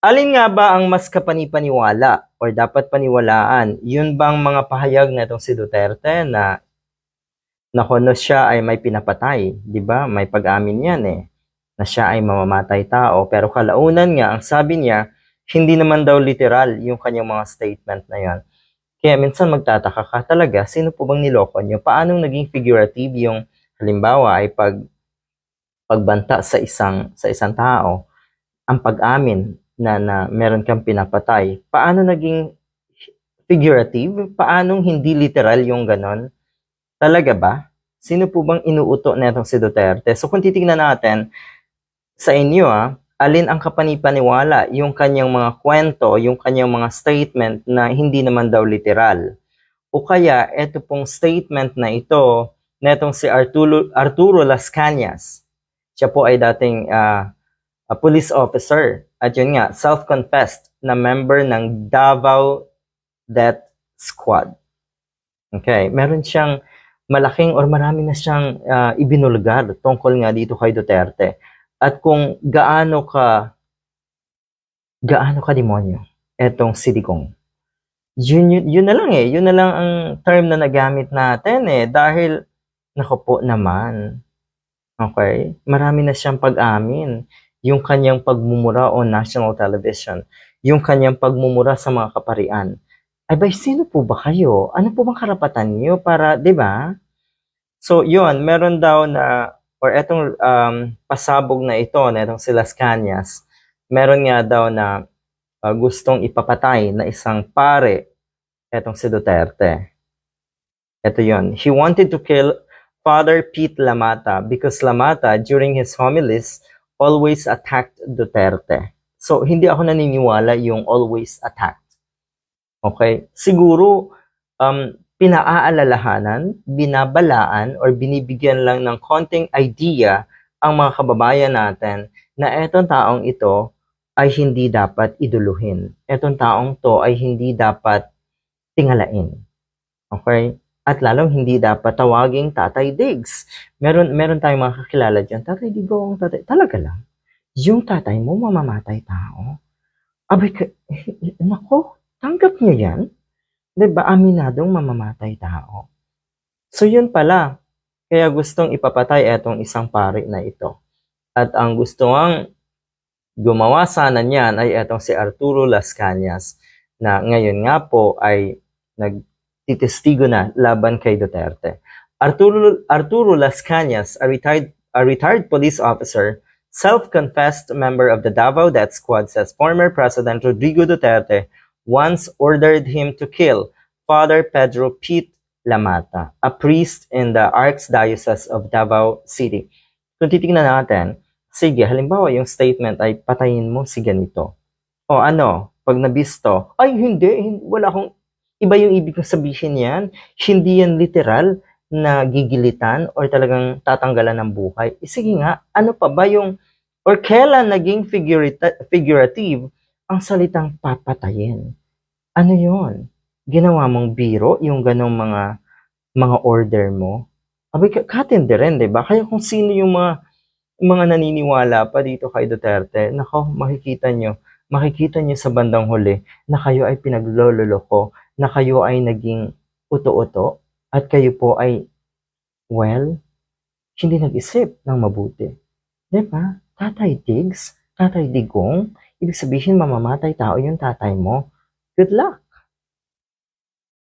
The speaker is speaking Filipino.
Alin nga ba ang mas kapanipaniwala or dapat paniwalaan? Yun bang mga pahayag na itong si Duterte na na kuno siya ay may pinapatay, 'di ba? May pag-amin 'yan eh na siya ay mamamatay tao pero kalaunan nga ang sabi niya hindi naman daw literal yung kanyang mga statement na 'yan. Kaya minsan magtataka ka talaga, sino po bang niloko niyo? Paano naging figurative yung halimbawa ay pag pagbanta sa isang sa isang tao ang pag-amin na, na meron kang pinapatay. Paano naging figurative? Paano hindi literal yung ganon? Talaga ba? Sino po bang inuuto netong si Duterte? So kung titingnan natin sa inyo ah, alin ang kapanipaniwala yung kanyang mga kwento, yung kanyang mga statement na hindi naman daw literal. O kaya ito pong statement na ito netong si Arturo, Arturo Las Cañas. Siya po ay dating ah, a police officer at yun nga, self-confessed na member ng Davao Death Squad. Okay, meron siyang malaking or marami na siyang ah, ibinulgar tungkol nga dito kay Duterte. At kung gaano ka gaano ka demonyo etong si Digong. Yun, yun, yun na lang eh. Yun na lang ang term na nagamit natin eh. Dahil, nako po naman. Okay? Marami na siyang pag-amin. Yung kanyang pagmumura on national television. Yung kanyang pagmumura sa mga kaparian. Ay ba, sino po ba kayo? Ano po bang karapatan niyo para, di ba? So, yun, meron daw na, or etong um, pasabog na ito, na itong si Las Cañas, meron nga daw na uh, gustong ipapatay na isang pare, etong si Duterte. Ito yun. He wanted to kill Father Pete Lamata because Lamata, during his homilies, always attacked Duterte. So, hindi ako naniniwala yung always attacked. Okay? Siguro, um, pinaaalalahanan, binabalaan, or binibigyan lang ng konting idea ang mga kababayan natin na etong taong ito ay hindi dapat iduluhin. Etong taong to ay hindi dapat tingalain. Okay? At lalong hindi dapat tawaging Tatay Diggs. Meron, meron tayong mga kakilala dyan, Tatay Digong, Tatay, talaga lang. Yung tatay mo mamamatay tao. Abay, ka, nako, tanggap niyo yan? Ba, aminadong mamamatay tao. So yun pala, kaya gustong ipapatay etong isang pari na ito. At ang gusto ang gumawa sana niyan ay etong si Arturo Las Cañas na ngayon nga po ay nagtitestigo na laban kay Duterte. Arturo, Arturo Las Cañas, a retired, a retired police officer, self-confessed member of the Davao Death Squad, says former President Rodrigo Duterte once ordered him to kill Father Pedro Pete Lamata, a priest in the Archdiocese of Davao City. Kung titingnan natin, sige, halimbawa yung statement ay patayin mo si ganito. O ano, pag nabisto, ay hindi, hin- wala akong, iba yung ibig kong sabihin yan. Hindi yan literal na gigilitan or talagang tatanggalan ng buhay. Eh, sige nga, ano pa ba yung, or kailan naging figurative ang salitang papatayin? Ano yon? Ginawa mong biro yung ganong mga mga order mo? Abay, ka- katindi rin, di ba? Kaya kung sino yung mga mga naniniwala pa dito kay Duterte, nako, makikita nyo, makikita nyo sa bandang huli na kayo ay pinaglololoko, na kayo ay naging uto-uto, at kayo po ay, well, hindi nag-isip ng mabuti. Di ba? Tatay Diggs, Tatay Digong, ibig sabihin mamamatay tao yung tatay mo. Good luck!